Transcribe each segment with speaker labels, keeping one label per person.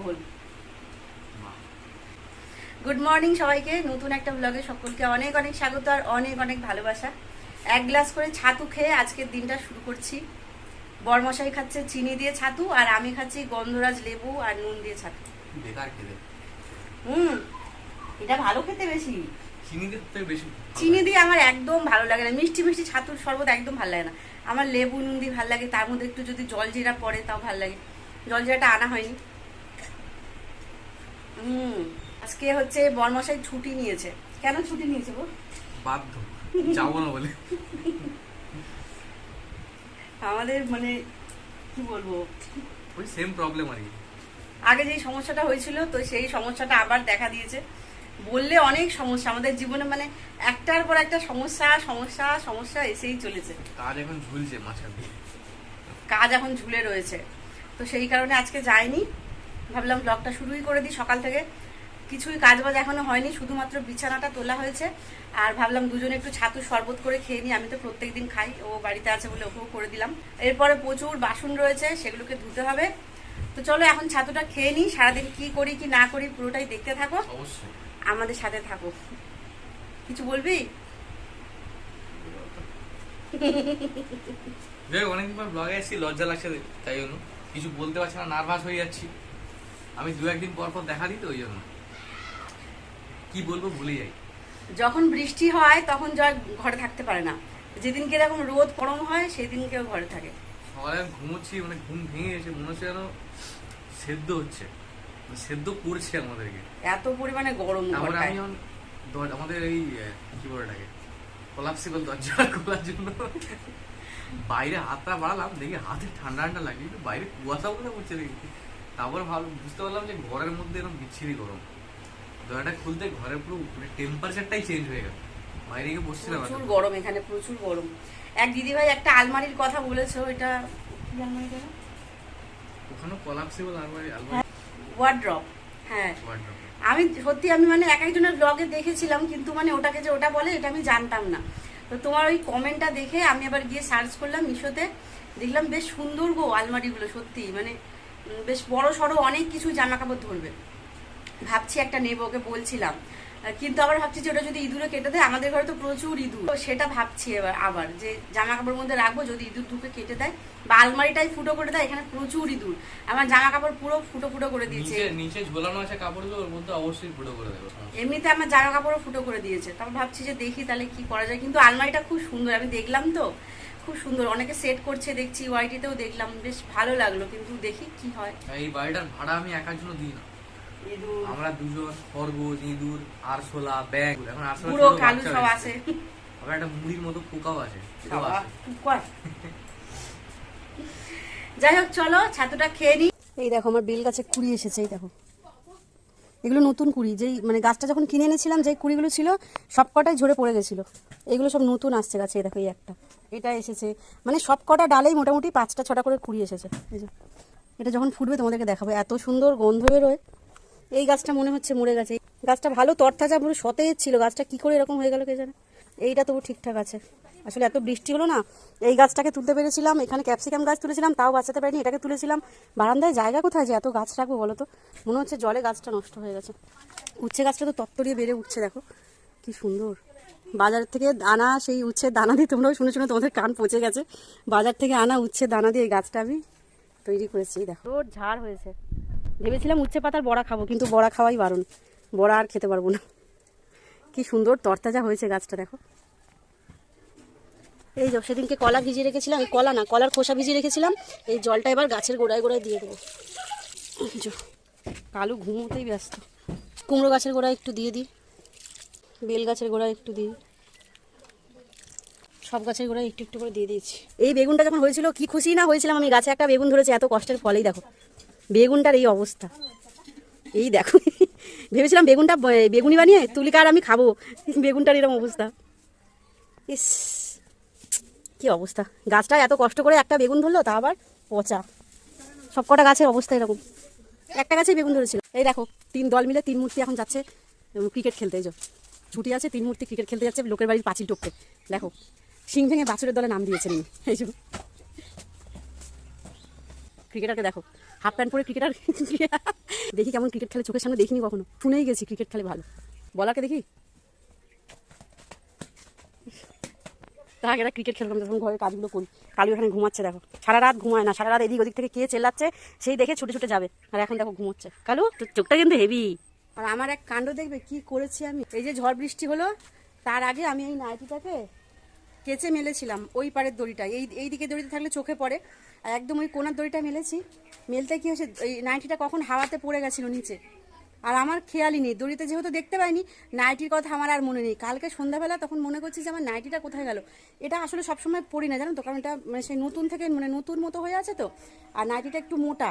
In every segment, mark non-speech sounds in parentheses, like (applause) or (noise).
Speaker 1: ঘোল। Good morning সবাইকে নতুন একটা ব্লগে সকলকে অনেক অনেক স্বাগত আর অনেক অনেক ভালোবাসা। এক গ্লাস করে ছাতু খেয়ে আজকের দিনটা শুরু করছি। বরমশাই খাচ্ছে চিনি দিয়ে ছাতু আর আমি খাচ্ছি গন্ধরাজ লেবু আর নুন দিয়ে ছাতু।
Speaker 2: বেকার খেতে
Speaker 1: হুম এটা ভালো খেতে বেশি।
Speaker 2: চিনি
Speaker 1: দিয়ে আমার একদম ভালো লাগে না। মিষ্টি মিষ্টি ছাতুর শরবত একদম ভালো লাগে না। আমার লেবু নুন দিয়ে ভালো লাগে তার মধ্যে একটু যদি জল জিরা পড়ে তাও ভালো লাগে। জল জিরাটা আনা হয়নি। হুম। আজকে হচ্ছে বরমশাই ছুটি নিয়েছে। কেন ছুটি নিয়েছে গো?
Speaker 2: বাধ্য। যাব না বলে।
Speaker 1: আমাদের মানে কি বলব?
Speaker 2: ওই সেম প্রবলেম আর কি।
Speaker 1: আগে যেই সমস্যাটা হয়েছিল তো সেই সমস্যাটা আবার দেখা দিয়েছে। বললে অনেক সমস্যা। আমাদের জীবনে মানে একটার পর একটা সমস্যা সমস্যা সমস্যা এসেই চলেছে।
Speaker 2: কাজ এখন ঝুলছে মাঝখান দিয়ে।
Speaker 1: কাজ এখন ঝুলে রয়েছে। তো সেই কারণে আজকে যাইনি। ভাবলাম ব্লগটা শুরুই করে দিই সকাল থেকে। কিছুই কাজ বাজ এখনও হয়নি শুধুমাত্র বিছানাটা তোলা হয়েছে। আর ভাবলাম দুজনে একটু ছাতু শরবত করে খেয়ে নিই আমি তো প্রত্যেকদিন খাই ও বাড়িতে আছে বলে ওকেও করে দিলাম। এরপরে প্রচুর বাসন রয়েছে সেগুলোকে ধুতে হবে। তো চলো এখন ছাতুটা খেয়ে নিই সারাদিন কি করি কি না করি পুরোটাই দেখতে থাকো। আমাদের সাথে থাকো। কিছু বলবি?
Speaker 2: পর ব্লগে এসেছি লজ্জা লাগছে তাই জন্য। কিছু বলতে পারছি না নার্ভাস হয়ে যাচ্ছি। আমি দু একদিন পর পর দেখা দিই তো ওই জন্য। কি বলব ভুলে যাই।
Speaker 1: যখন বৃষ্টি হয় তখন জয় ঘরে থাকতে পারে না। যেদিনকে এরকম রোদ গরম হয় সেদিনকেও ঘরে থাকে।
Speaker 2: সকালে আমি ঘুমোচ্ছি মানে ঘুম ভেঙে এসে মনে হচ্ছে যেন সেদ্ধ হচ্ছে। মানে সেদ্ধ করছে আমাদেরকে।
Speaker 1: এত পরিমাণে গরম
Speaker 2: তারপরে আমি যখন আমাদের এই কি বলে এটাকে কোলাপসিবল দরজা খোলার জন্য। বাইরে হাতটা বাড়ালাম দেখি হাতে ঠান্ডা ঠান্ডা লাগে কিন্তু বাইরে কুয়াশা কোথায় পড়ছে দেখি। তারপরে ভালো বুঝতে পারলাম যে ঘরের মধ্যে এরকম বিচ্ছিরি গরম। দরজাটা খুলতে ঘরের পুরো মানে টেম্পারেচারটাই চেঞ্জ হয়ে গেল। বাইরে গিয়ে বসছিলাম
Speaker 1: প্রচুর গরম এখানে প্রচুর গরম। এক দিদিভাই একটা আলমারির কথা বলেছে এটা কি
Speaker 2: ওখানে কোলাপসিবল আলমারি আলমারি।
Speaker 1: ওয়ার্ড্রপ হ্যাঁ।
Speaker 2: Wardrobe।
Speaker 1: আমি সত্যি আমি মানে এক একজনের ব্লগে দেখেছিলাম কিন্তু মানে ওটাকে যে ওটা বলে এটা আমি জানতাম না। তো তোমার ওই কমেন্টটা দেখে আমি আবার গিয়ে সার্চ করলাম মিশোতে দেখলাম বেশ সুন্দর গো আলমারিগুলো সত্যি। মানে বেশ বড় সড়ো অনেক কিছু জামা কাপড় ধরবে। ভাবছি একটা নেব ওকে বলছিলাম। কিন্তু আবার ভাবছি যে ওটা যদি ইঁদুরে কেটে দেয় আমাদের ঘরে তো প্রচুর ইঁদুর। তো সেটা ভাবছি এবার আবার যে জামা কাপড়ের মধ্যে রাখব যদি ইঁদুর ঢুকে কেটে দেয় বা আলমারিটাই ফুটো করে দেয় এখানে প্রচুর ইঁদুর। আমার জামা কাপড় পুরো ফুটো ফুটো করে দিয়েছে।
Speaker 2: নিচে ঝোলানো আছে কাপড়গুলো ওর মধ্যে অবশ্যই ফুটো করে দেবো।
Speaker 1: এমনিতে আমার জামা কাপড়ও ফুটো করে দিয়েছে। তারপর ভাবছি যে দেখি তাহলে কি করা যায়। কিন্তু আলমারিটা খুব সুন্দর আমি দেখলাম তো। খুব সুন্দর। অনেকে সেট করছে দেখছি ওয়াইটিতেও দেখলাম বেশ ভালো লাগল কিন্তু দেখি কি হয়।
Speaker 2: এই বাড়িটার ভাড়া আমি একার জন্য দিই না। আমরা দুজন খরগোশ ইঁদুর আরশোলা ব্যাগ এখন আরশোলা
Speaker 1: পুরো কালু সব। আছে।
Speaker 2: আবার একটা মুড়ির মতো পোকাও আছে।
Speaker 1: যাই হোক চলো ছাতুটা খেয়ে নি। এই দেখো আমার বেল গাছে কুড়ি এসেছে এই দেখো। এগুলো নতুন কুড়ি, যেই মানে গাছটা যখন কিনে এনেছিলাম, যেই কুড়িগুলো ছিল সব কটাই ঝরে পড়ে গেছিল। এগুলো সব নতুন আসছে গাছে, দেখো এই একটা। এটা এসেছে। মানে সব কটা ডালেই মোটামুটি পাঁচটা, ছটা করে কুড়ি এসেছে। এই যে, এটা যখন ফুটবে তোমাদেরকে দেখাবো। এত সুন্দর গন্ধ বেরোয়। এই গাছটা মনে হচ্ছে মরে গেছে। গাছটা ভালো তরতাজা, পুরো সতেজ ছিল। গাছটা কি করে এরকম হয়ে গেলো কে জানে? এইটা তবু ঠিকঠাক আছে। আসলে এত বৃষ্টি হলো না, এই গাছটাকে তুলতে পেরেছিলাম, এখানে ক্যাপসিকাম গাছ তুলেছিলাম, তাও বাঁচাতে পারিনি, এটাকে তুলেছিলাম। বারান্দায় জায়গা কোথায় যে এত গাছ রাখব বলো তো? মনে হচ্ছে জলে গাছটা নষ্ট হয়ে গেছে। উচ্ছে গাছটা তো তত্তরিয়ে বেড়ে উঠছে, দেখো। কি সুন্দর। বাজার থেকে আনা সেই উচ্ছের দানা দিয়ে তোমরাও শুনে শুনে তোমাদের কান পচে গেছে। বাজার থেকে আনা উচ্ছের দানা দিয়ে এই গাছটা আমি তৈরি করেছি, দেখো। ঝাড় হয়েছে। ভেবেছিলাম উচ্ছে পাতার বড়া খাব, কিন্তু বড়া খাওয়াই বারণ। বড়া আর খেতে পারব না। কি সুন্দর তরতাজা হয়েছে গাছটা দেখো। এই যে সেদিনকে কলা ভিজিয়ে রেখেছিলাম এই কলা না কলার খোসা ভিজিয়ে রেখেছিলাম এই জলটা এবার গাছের গোড়ায় গোড়ায় দিয়ে দেবো। কালু ঘুমোতেই ব্যস্ত। কুমড়ো গাছের গোড়ায় একটু দিয়ে দিই বেল গাছের গোড়ায় একটু দিই সব গাছের গোড়ায় একটু একটু করে দিয়ে দিয়েছি। এই বেগুনটা যখন হয়েছিল কি খুশি না হয়েছিলাম আমি গাছে একটা বেগুন ধরেছে এত কষ্টের ফলেই দেখো। বেগুনটার এই অবস্থা। এই দেখো। ভেবেছিলাম বেগুনটা বেগুনি বানিয়ে তুলিকা আর আমি খাব। বেগুনটার এরকম অবস্থা। ইস, কি অবস্থা। গাছটা এত কষ্ট করে একটা বেগুন ধরলো, তা আবার পচা। সব কটা গাছের অবস্থা এরকম। একটা গাছে বেগুন ধরেছিল। এই দেখো, তিন দল মিলে তিন মূর্তি এখন যাচ্ছে ক্রিকেট খেলতে, এই যে। ছুটি আছে, তিন মূর্তি ক্রিকেট খেলতে যাচ্ছে, লোকের বাড়ির পাঁচিল টপকে। দেখো, সিং ভেঙে বাছুরের দলে নাম দিয়েছেন। এই যে। ক্রিকেটারকে দেখো হাফ প্যান্ট পরে ক্রিকেটার (laughs) দেখি কেমন ক্রিকেট খেলে চোখের সামনে দেখিনি কখনো। শুনেই গেছি ক্রিকেট খেলে ভালো। বলাকে দেখি। তার এরা ক্রিকেট খেলতাম তখন ঘরের কাজগুলো করি। কালু এখানে ঘুমাচ্ছে দেখো। সারা রাত ঘুমায় না, সারা রাত এদিক ওদিক থেকে কে চেল্লাচ্ছে, সেই দেখে ছুটে ছুটে যাবে। আর এখন দেখো ঘুমোচ্ছে। কালু তোর চোখটা কিন্তু হেভি আর আমার এক কাণ্ড দেখবে, কি করেছি আমি? এই যে ঝড় বৃষ্টি হলো, তার আগে আমি এই নাইটিটাকে কেচে মেলেছিলাম ওই পারের দড়িটা। এই এই দিকে দড়িতে থাকলে চোখে পড়ে। আর একদম ওই কোনার দড়িটা মেলেছি। মেলতে কি হয়েছে? এই নাইটিটা কখন হাওয়াতে পড়ে গেছিল নিচে। আর আমার খেয়ালই নেই। দড়িতে যেহেতু দেখতে পাইনি, নাইটির কথা আমার আর মনে নেই। কালকে সন্ধ্যাবেলা তখন মনে করছি যে আমার নাইটিটা কোথায় গেল? এটা আসলে সবসময় পড়ি না, জানো তো? কারণ এটা মানে সেই নতুন থেকে মানে নতুন মতো হয়ে আছে তো। আর নাইটিটা একটু মোটা।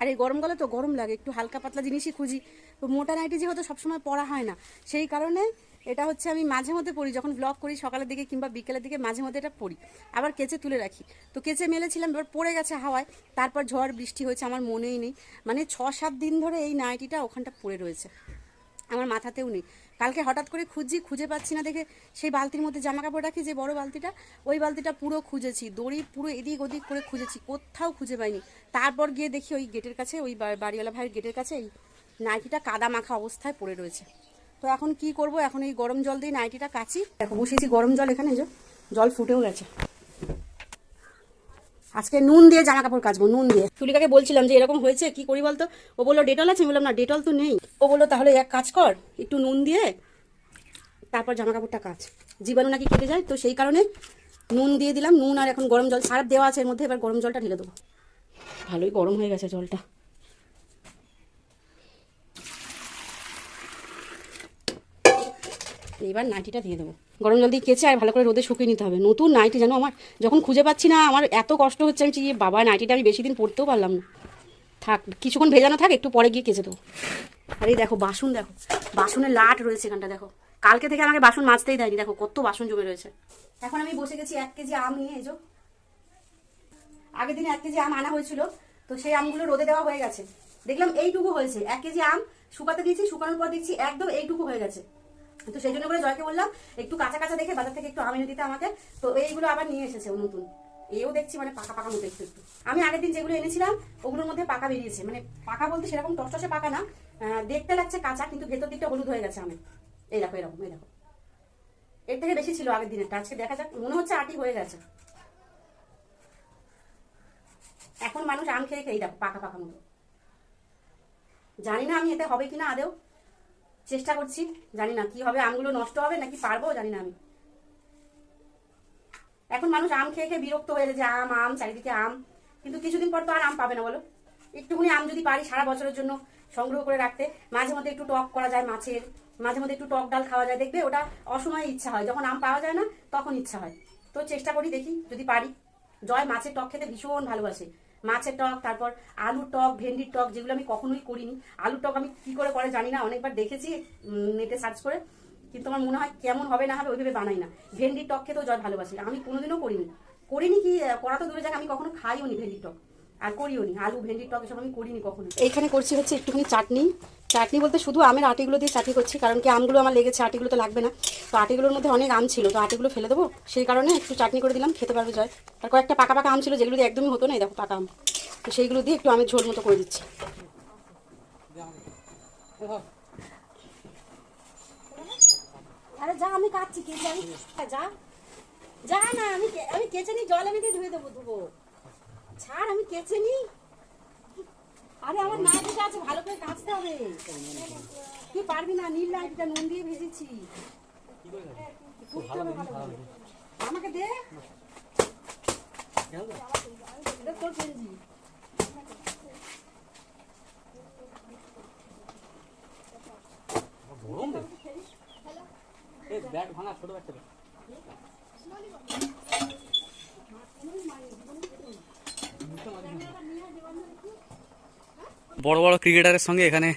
Speaker 1: আর এই গরমকালে তো গরম লাগে। একটু হালকা পাতলা জিনিসই খুঁজি। তো মোটা নাইটি যেহেতু সবসময় পরা হয় না, সেই কারণে এটা হচ্ছে আমি মাঝে মধ্যে পড়ি, যখন ব্লগ করি সকালের দিকে কিংবা বিকেলের দিকে মাঝে মধ্যে এটা পড়ি। আবার কেচে তুলে রাখি। তো কেচে মেলেছিলাম, এবার পড়ে গেছে হাওয়ায়, তারপর ঝড়, বৃষ্টি হয়েছে, আমার মনেই নেই। মানে ছ সাত দিন ধরে এই নাইটিটা ওখানটা পড়ে রয়েছে। আমার মাথাতেও নেই। কালকে হঠাৎ করে খুঁজছি, খুঁজে পাচ্ছি না দেখে সেই বালতির মধ্যে জামা কাপড় রাখি, যে বড় বালতিটা, ওই বালতিটা পুরো খুঁজেছি। দড়ি পুরো এদিক ওদিক করে খুঁজেছি, কোথাও খুঁজে পাইনি। তারপর গিয়ে দেখি ওই গেটের কাছে, ওই বাড়িওয়ালা ভাইয়ের গেটের কাছে এই নাইটিটা কাদা মাখা অবস্থায় পড়ে রয়েছে। তো এখন কি করব? এখন এই গরম জল দিয়ে নাইটিটা কাচি। দেখো, বসিয়েছি গরম জল এখানে যে জল ফুটেও গেছে। আজকে নুন দিয়ে জামা কাপড় কাচবো, নুন দিয়ে। তুলিকাকে বলছিলাম যে এরকম হয়েছে, কি করি বলতো? ও বলল ডেটল আছে? বললাম, না ডেটল তো নেই। ও বলল, তাহলে এক কাজ কর, একটু নুন দিয়ে তারপর জামা কাপড়টা কাচ। জীবাণু নাকি কেটে যায়, তো সেই কারণে নুন দিয়ে দিলাম। নুন আর এখন গরম জল সারাপ দেওয়া আছে এর মধ্যে, এবার গরম জলটা ঢেলে দেবো। ভালোই গরম হয়ে গেছে জলটা। এবার নাইটিটা দিয়ে দেবো। গরম জল দিয়ে কেচে আর ভালো করে রোদে শুকিয়ে নিতে হবে। নতুন নাইটি জানো আমার যখন খুঁজে পাচ্ছি না আমার এত কষ্ট হচ্ছে আমি বলছি, "এ বাবা নাইটিটা আমি বেশি দিন পরতেও পারলাম না। থাক কিছুক্ষণ ভেজানো থাক একটু পরে গিয়ে কেচে দেবো। আর এই দেখো বাসন দেখো বাসনের লাট রয়েছে এখানটা দেখো। কালকে থেকে আমাকে বাসন মাজতেই দেয়নি দেখো কত বাসন জমে রয়েছে। এখন আমি বসে গেছি এক কেজি আম নিয়ে এসো আগের দিনে এক কেজি আম আনা হয়েছিল তো সেই আমগুলো রোদে দেওয়া হয়ে গেছে। দেখলাম এইটুকু হয়েছে এক কেজি আম শুকাতে দিয়েছি শুকানোর পর দেখছি একদম এইটুকু হয়ে গেছে। তো সেই জন্য করে জয়কে বললাম, একটু কাঁচা কাঁচা দেখে বাজার থেকে একটু আম এনে দিতে আমাকে। তো এইগুলো আবার নিয়ে এসেছে ও নতুন। এও দেখছি মানে পাকা পাকা মতো একটু একটু। আমি আগের দিন যেগুলো এনেছিলাম, ওগুলোর মধ্যে পাকা বেরিয়েছে। মানে পাকা বলতে সেরকম টসটসে পাকা না। দেখতে লাগছে কাঁচা, কিন্তু ভেতর দিকটা হলুদ হয়ে গেছে আমের। এই দেখো এরকম এই দেখো। এর থেকে বেশি ছিল আগের দিনের আজকে দেখা যাক, মনে হচ্ছে আটি হয়ে গেছে। এখন মানুষ আম খেয়ে খেয়ে দেখো, পাকা পাকা মতো। জানি না আমি এতে হবে কিনা আদেও। চেষ্টা করছি, জানি না কি হবে, আমগুলো নষ্ট হবে নাকি পারব, জানি না আমি। এখন মানুষ আম খেয়ে খেয়ে বিরক্ত হয়ে যে আম আম, চারিদিকে আম, কিন্তু কিছুদিন পর তো আর আম পাবে না, বলো? একটুখানি আম যদি পারি সারা বছরের জন্য সংগ্রহ করে রাখতে, মাঝে মধ্যে একটু টক করা যায় মাছের, মাঝে মধ্যে একটু টক ডাল খাওয়া যায়, দেখবে ওটা অসময়ে ইচ্ছা হয়, যখন আম পাওয়া যায় না, তখন ইচ্ছা হয়। তো চেষ্টা করি দেখি, যদি পারি। জয়, মাছের টক খেতে ভীষণ ভালোবাসে। মাছের টক, তারপর আলু টক, ভেন্ডির টক যেগুলো আমি কখনোই করিনি। আলু টক আমি কি করে করে জানি না, অনেকবার দেখেছি নেটে সার্চ করে। কিন্তু আমার মনে হয় কেমন হবে না হবে ওইভাবে বানাই না। ভেন্ডির টক খেতেও জয় ভালোবাসি, আমি কোনোদিনও করিনি। করিনি কি করা তো দূরে যাক আমি কখনো খাইও নি ভেন্ডির টক। আর করিও নি আলু ভেন্ডির টক এসব আমি করিনি কখনো। এইখানে করছি হচ্ছে একটুখানি চাটনি। চাটনি বলতে শুধু আমের আটিগুলো দিয়ে চাটনি করছি কারণ কি আমগুলো আমার লেগেছে আটিগুলো তো লাগবে না। তো আটিগুলোর মধ্যে অনেক আম ছিল তো আটিগুলো ফেলে দেবো। সেই কারণে একটু চাটনি করে দিলাম খেতে পারবে জয়। আর কয়েকটা পাকা পাকা আম ছিল যেগুলো দিয়ে একদমই হতো না দেখো পাকা আম। তো সেইগুলো দিয়ে একটু আমের ঝোল মতো করে দিচ্ছি। আরে যা আমি কাটছি কেচে আমি যা। যা না আমি কে- আমি কেচে নি জল আমি দিয়ে ধুয়ে দেবো ধুবো। ছাড় আমি কেচে নি আরে আমার নাইটিটা আছে ভালো করে কাচতে হবে। তুই পারবি না নীল নাইটিটা নুন দিয়ে ভেজেছি আমাকে দে। দে তোর গেঞ্জি
Speaker 2: গরম ব্যাট ভাঙা ছোট বাচ্চা বড় বড় ক্রিকেটারের সঙ্গে এখানে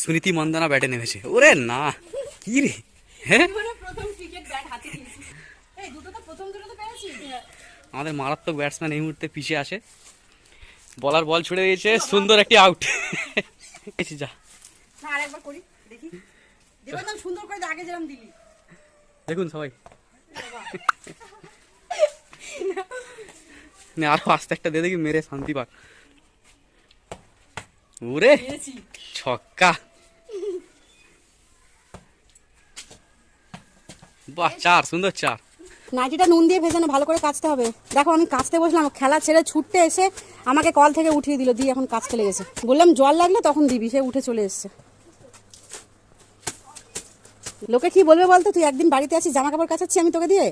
Speaker 2: সুনীতি মন্দনা ব্যাটে নেমেছে। ওরে না কি রে? হ্যাঁ আমাদের মারাত্মক ব্যাটসম্যান এই মুহূর্তে পিছিয়ে আসে বলার বল ছুড়ে দিয়েছে সুন্দর একটি আউট যা। দেখুন সবাই। আরও আস্তে একটা দিয়ে দেখি মেরে শান্তি পাক। ওরে ছক্কা। বাহ চার সুন্দর চার।
Speaker 1: নাইটিটা নুন দিয়ে ভেজানো ভালো করে কাচতে হবে। দেখো আমি কাচতে বসলাম খেলা ছেড়ে ছুটতে এসে আমাকে কল থেকে উঠিয়ে দিল দিয়ে এখন কাচতে লেগেছে। বললাম জল লাগলে তখন দিবি সে উঠে চলে এসছে। লোকে কি বলবে বলতো? তুই একদিন বাড়িতে আছিস জামা কাপড় কাচাচ্ছি আমি তোকে দিয়ে?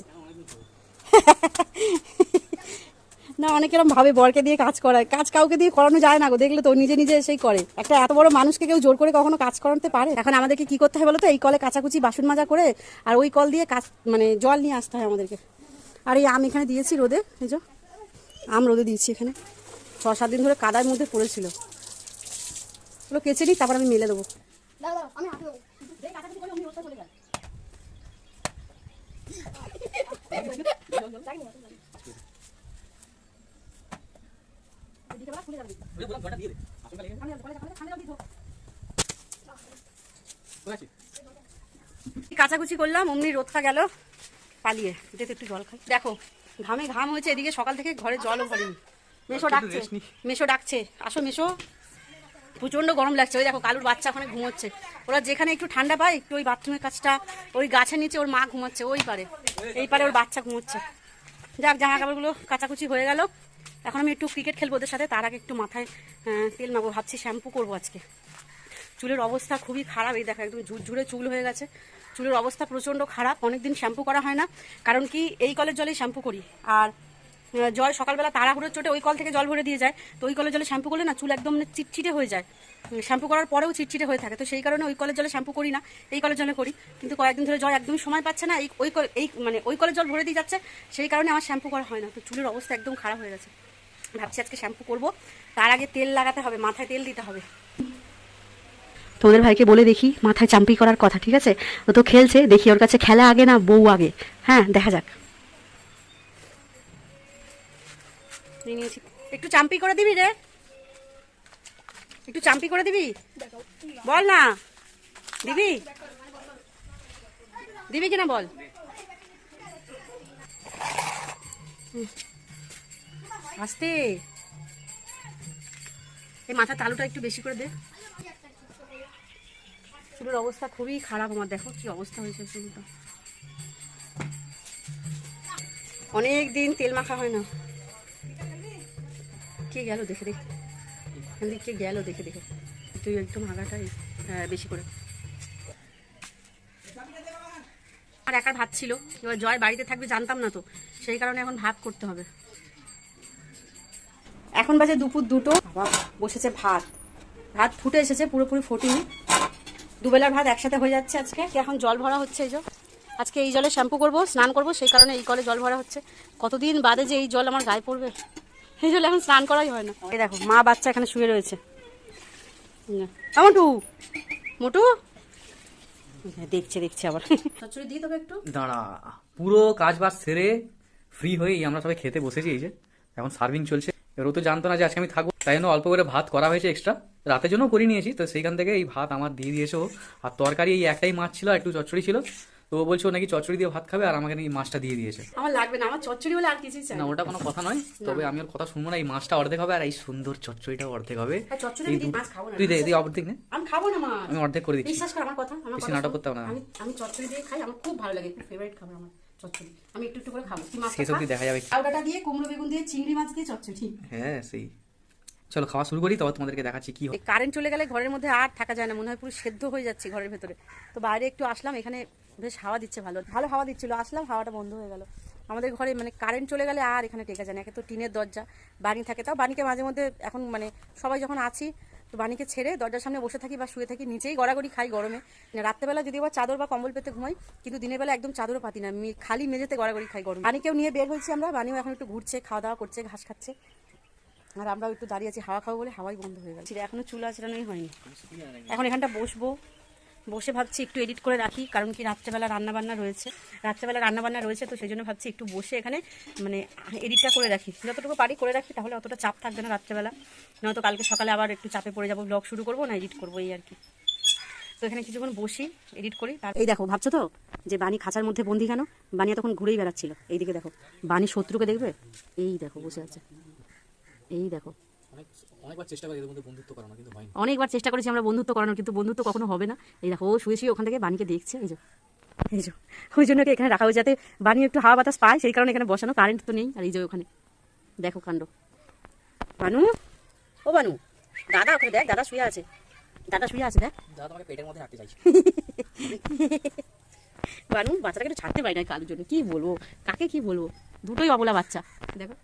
Speaker 1: না অনেক এরকম ভাবে বরকে দিয়ে কাজ করায় কাজ কাউকে দিয়ে করানো যায় না গো দেখলে তো নিজে নিজে এসেই করে। একটা এত বড় মানুষকে কেউ জোর করে কখনো কাজ করাতে পারে? এখন আমাদেরকে কি করতে হয় বলো তো? এই কলে কাচাকুচি বাসন মাজা করে আর ওই কল দিয়ে কাজ মানে জল নিয়ে আসতে হয় আমাদেরকে। আর এই আম এখানে দিয়েছি রোদে এই যে আম রোদে দিয়েছি এখানে। ছ সাত দিন ধরে কাদার মধ্যে পড়েছিল। ওগুলো কেচে নিই তারপর আমি মেলে দেবো। (laughs) কাচাকুচি করলাম অমনি রোদটা গেল পালিয়ে। যেতে একটু জল খাই। দেখো ঘামে ঘাম হয়েছে এদিকে সকাল থেকে ঘরে জলও ভরেনি। মেশো ডাকছে মেশো ডাকছে আসো মেশো। প্রচণ্ড গরম লাগছে ওই দেখো কালুর বাচ্চা ওখানে ঘুমোচ্ছে। ওরা যেখানে একটু ঠান্ডা পায় একটু ওই বাথরুমের কাজটা ওই গাছের নিচে ওর মা ঘুমাচ্ছে ওই পারে। এই পারে ওর বাচ্চা ঘুমোচ্ছে। যাক জামা কাপড়গুলো কাচাকুচি হয়ে গেল। এখন আমি একটু ক্রিকেট খেলব ওদের সাথে, তার আগে একটু মাথায় তেল মাখবো, ভাবছি শ্যাম্পু করব আজকে। চুলের অবস্থা খুবই খারাপ, এই দেখো একদম ঝুরঝুরে চুল হয়ে গেছে। চুলের অবস্থা প্রচণ্ড খারাপ, অনেকদিন শ্যাম্পু করা হয় না, কারণ কি এই কলের জলেই শ্যাম্পু করি। আর জল সকালবেলা তাড়াহুড়োর চোটে ওই কল থেকে জল ভরে দিয়ে যায়, তো ওই কলের জলে শ্যাম্পু করলে না চুল একদম মানে চিটচিটে হয়ে যায়। শ্যাম্পু করার পরেও চিটচিটে হয়ে থাকে, তো সেই কারণে ওই কলের জলে শ্যাম্পু করি না, এই কলের জলে করি। কিন্তু কয়েকদিন ধরে জল একদমই সময় পাচ্ছে না, এই, ওই এই মানে ওই কলের জল ভরে দিয়ে যাচ্ছে, সেই কারণে আমার শ্যাম্পু করা হয় না, তো চুলের অবস্থা একদম খারাপ হয়ে গেছে। ভাবছি আজকে শ্যাম্পু করব। তার আগে তেল লাগাতে হবে মাথায় তেল দিতে হবে। তোমাদের ভাইকে বলে দেখি মাথায় চাম্পি করার কথা ঠিক আছে? ও তো খেলছে দেখি ওর কাছে খেলা আগে না বউ আগে। হ্যাঁ দেখা যাক। একটু চাম্পি করে দিবি রে। একটু চাম্পি করে দিবি? বল না। দিবি? দিবি কিনা বল? হুম। আস্তে। এই মাথা তালুটা একটু বেশি করে দে। চুলের অবস্থা খুবই খারাপ আমার দেখো কি অবস্থা হয়েছে চুলটা। অনেক দিন তেল মাখা হয় না। কে গেল দেখে দেখে কে গেল দেখে দেখে। তুই একদম আগাটাই হ্যাঁ, বেশি করে। আর একার ভাত ছিল। এবার জয় বাড়িতে থাকবে জানতাম না তো। সেই কারণে এখন ভাত করতে হবে। এখন বাজে দুপুর দুটো। বসেছে ভাত। ভাত ফুটে এসেছে পুরোপুরি ফুটিনি। দুবেলার ভাত একসাথে হয়ে যাচ্ছে আজকে। এখন জল ভরা হচ্ছে এই যে? আজকে এই জলে শ্যাম্পু করব স্নান করব সেই কারণে এই কলে জল ভরা হচ্ছে। কতদিন বাদে যে এই জল আমার গায়ে পড়বে? এই জলে এখন স্নান করাই হয় না। এই দেখো মা বাচ্চা এখানে শুয়ে রয়েছে। মোটু! মোটু! হ্যাঁ, দেখছে দেখছে আবার। তোকে একটু।
Speaker 2: দাঁড়া পুরো কাজ বাজ সেরে ফ্রি হয়ে আমরা সবাই খেতে বসেছি এই যে। এখন সার্ভিং চলছে। তো জানতো না যে আজকে আমি থাকব তাই জন্য অল্প করে ভাত করা হয়েছে এক্সট্রা রাতের জন্য করে নিয়েছি তো সেইখান থেকে এই ভাত আমার দিয়ে দিয়েছে ও। আর তরকারি এই একটাই মাছ ছিল আর একটু চচ্চড়ি ছিল। তো ও বলছে ও নাকি চচ্চড়ি দিয়ে ভাত খাবে আর আমাকে নাকি মাছটা দিয়ে দিয়েছে।
Speaker 1: আমার লাগবে না আমার চচ্চড়ি বলে আর কিছুই চাই
Speaker 2: না। ওটা কোনো কথা নয় তবে আমি ওর কথা শুনব না এই মাছটা অর্ধেক হবে আর এই সুন্দর চচ্চড়িটাও অর্ধেক হবে।
Speaker 1: চচ্চড়ি
Speaker 2: এই
Speaker 1: আমি মাছ খাব না
Speaker 2: তুই দে তুই অর্ধেক নে।
Speaker 1: আমি খাব না মাছ।
Speaker 2: আমি অর্ধেক করে দিচ্ছি।
Speaker 1: বিশ্বাস কর আমার কথা আমার কথা
Speaker 2: নাটক
Speaker 1: শোন।
Speaker 2: করতে হবে না।
Speaker 1: আমি আমি চচ্চড়ি দিয়ে খাই আমার খুব ভালো লাগে ফেভারিট খাবার আমার। চচ্চড়ি। আমি একটু একটু করে খাব। তুই মাছ
Speaker 2: শেষ অব্দি দেখা যাবে।
Speaker 1: পাউডারটা দিয়ে কুমড়ো বেগুন দিয়ে চিংড়ি মাছ দিয়ে চচ্চড়ি।
Speaker 2: হ্যাঁ সেই। চলো খাওয়া শুরু করি তবে তোমাদেরকে দেখাচ্ছি কি
Speaker 1: কারেন্ট চলে গেলে ঘরের মধ্যে আর থাকা যায় না মনে হয় পুরো সেদ্ধ হয়ে যাচ্ছে ঘরের ভেতরে। তো বাইরে একটু আসলাম এখানে বেশ হাওয়া দিচ্ছে ভালো। ভালো হাওয়া দিচ্ছিল আসলাম হাওয়াটা বন্ধ হয়ে গেল। আমাদের ঘরে মানে কারেন্ট চলে গেলে আর এখানে টেকা যায় না একে তো টিনের দরজা বাণী থাকে। তাও বাণীকে মাঝে মধ্যে এখন মানে সবাই যখন আছি তো বাণীকে ছেড়ে দরজার সামনে বসে থাকি বা শুয়ে থাকি নিচেই গড়াগড়ি খাই গরমে। মানে রাত্রেবেলা যদি আবার চাদর বা কম্বল পেতে ঘুমাই কিন্তু দিনের বেলা একদম চাদরও পাতি না খালি মেঝেতে গড়াগড়ি খাই গরম। বাণীকেও নিয়ে বের হয়েছি আমরা বাণীও এখন একটু ঘুরছে খাওয়া দাওয়া করছে ঘাস খাচ্ছে। আর আমরাও একটু দাঁড়িয়ে আছি হাওয়া খাব বলে হাওয়াই বন্ধ হয়ে গেছে এখনও চুল আচড়ানোই হয়নি। এখন এখানটা বসবো। বসে ভাবছি একটু এডিট করে রাখি, কারণ কি রাত্রেবেলা রান্না বান্না রয়েছে। রাত্রেবেলা রান্না বান্না রয়েছে, তো সেই জন্য ভাবছি একটু বসে এখানে মানে এডিটটা করে রাখি। যতটুকু পারি করে রাখি, তাহলে অতটা চাপ থাকবে না রাত্রেবেলা। নয়তো কালকে সকালে আবার একটু চাপে পড়ে যাব ব্লগ শুরু করব, না এডিট করব এই আর কি। তো এখানে কিছুক্ষণ বসি এডিট করি, তার এই দেখো, ভাবছ তো? যে বাণী খাঁচার মধ্যে বন্দি কেন? বাণী তখন ঘুরেই বেড়াচ্ছিল। এইদিকে দেখো, বাণী শত্রুকে দেখবে? এই দেখো, বসে আছে। এই দেখো
Speaker 2: অনেকবার চেষ্টা
Speaker 1: করেছি আমরা বন্ধুত্ব করানোর কিন্তু বন্ধুত্ব কখনো হবে না। এই দেখো ও শুয়ে শুয়ে ওখান থেকে বানিকে দেখছে এই যে এই যে ওই জন্য এখানে রাখা হয় যাতে বানি একটু হাওয়া বাতাস পায় সেই কারণে এখানে বসানো কারেন্ট তো নেই আর এই যে ওখানে দেখো কাণ্ড। বানু? ও বানু দাদা ওখানে দেখ দাদা শুয়ে আছে দাদা শুয়ে আছে দেখ।
Speaker 2: দাদা তোমাকে পেটের মধ্যে রাখতে চাইছি।
Speaker 1: বানু বাচ্চাটাকে একটু ছাড়তে পারি না কালুর জন্য কি বলব কাকে কি বলব? দুটোই অবলা বাচ্চা দেখো।